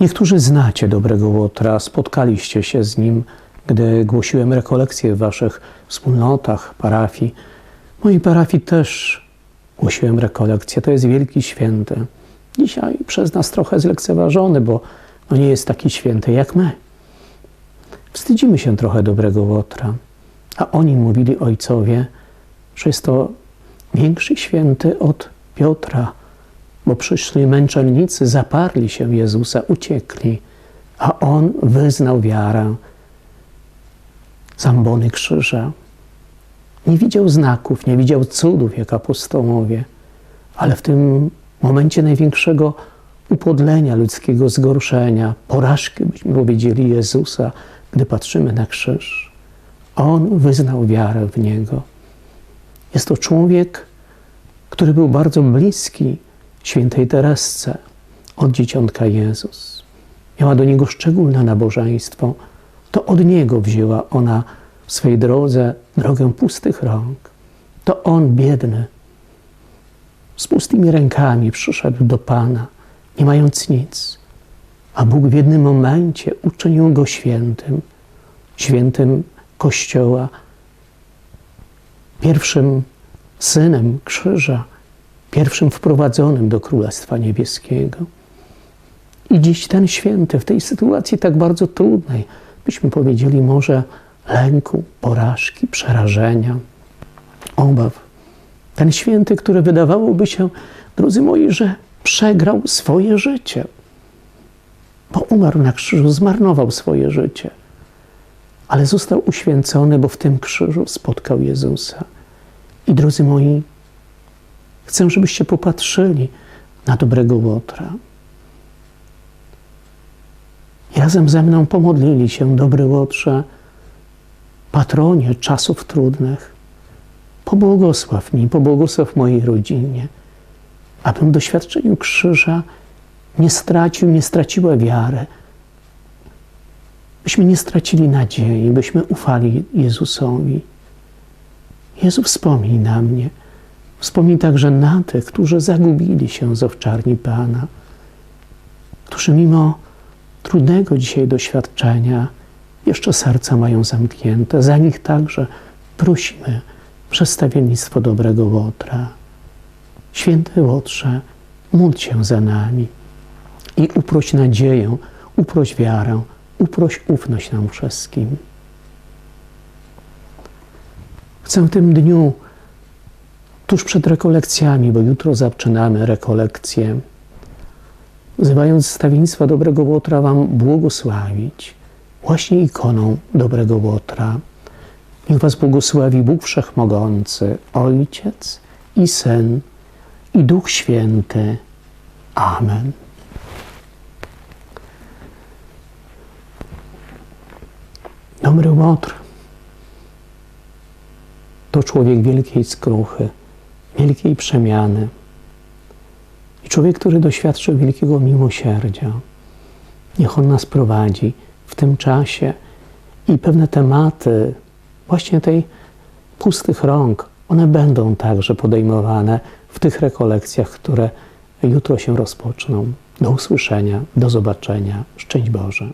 Niektórzy znacie dobrego Łotra, spotkaliście się z nim, gdy głosiłem rekolekcje w waszych wspólnotach, parafii. Mojej parafii też głosiłem rekolekcje. To jest wielki święty. Dzisiaj przez nas trochę zlekceważony, bo no nie jest taki święty jak my. Wstydzimy się trochę dobrego Łotra, a oni mówili ojcowie, że jest to większy święty od Piotra, bo przyszli męczennicy, zaparli się Jezusa, uciekli, a on wyznał wiarę. Zambony krzyża. Nie widział znaków, nie widział cudów jak apostołowie, ale w tym momencie największego upodlenia ludzkiego zgorszenia, porażki, byśmy powiedzieli, Jezusa, gdy patrzymy na krzyż, on wyznał wiarę w niego. Jest to człowiek, który był bardzo bliski świętej Teresce od dzieciątka Jezus. Miała do niego szczególne nabożeństwo. To od niego wzięła ona w swej drodze drogę pustych rąk. To on, biedny, z pustymi rękami przyszedł do Pana, nie mając nic. A Bóg w jednym momencie uczynił go świętym, świętym Kościoła, pierwszym synem krzyża, pierwszym wprowadzonym do Królestwa Niebieskiego. I dziś ten święty w tej sytuacji tak bardzo trudnej, byśmy powiedzieli może lęku, porażki, przerażenia, obaw. Ten święty, który wydawałoby się, drodzy moi, że przegrał swoje życie, bo umarł na krzyżu, zmarnował swoje życie, ale został uświęcony, bo w tym krzyżu spotkał Jezusa. I drodzy moi, chcę, żebyście popatrzyli na dobrego Łotra. I razem ze mną pomodlili się, dobry Łotrze, patronie czasów trudnych. Pobłogosław mi, pobłogosław mojej rodzinie, abym doświadczeniu krzyża nie stracił, nie straciła wiary, byśmy nie stracili nadziei, byśmy ufali Jezusowi. Jezu, wspomnij na mnie. Wspomnij także na tych, którzy zagubili się z owczarni Pana, którzy mimo trudnego dzisiaj doświadczenia jeszcze serca mają zamknięte. Za nich także prosimy przedstawiennictwo dobrego Łotra. Święty Łotrze, módl się za nami i uproś nadzieję, uproś wiarę, uproś ufność nam wszystkim. Chcę w tym dniu, tuż przed rekolekcjami, bo jutro zaczynamy rekolekcje, wzywając stawiennictwa dobrego Łotra, Wam błogosławić właśnie ikoną dobrego Łotra. Niech Was błogosławi Bóg Wszechmogący, Ojciec i Syn i Duch Święty. Amen. Dobry Łotr to człowiek wielkiej skruchy, wielkiej przemiany. I człowiek, który doświadczył wielkiego miłosierdzia. Niech On nas prowadzi w tym czasie i pewne tematy właśnie tej pustych rąk, one będą także podejmowane w tych rekolekcjach, które jutro się rozpoczną. Do usłyszenia, do zobaczenia. Szczęść Boże.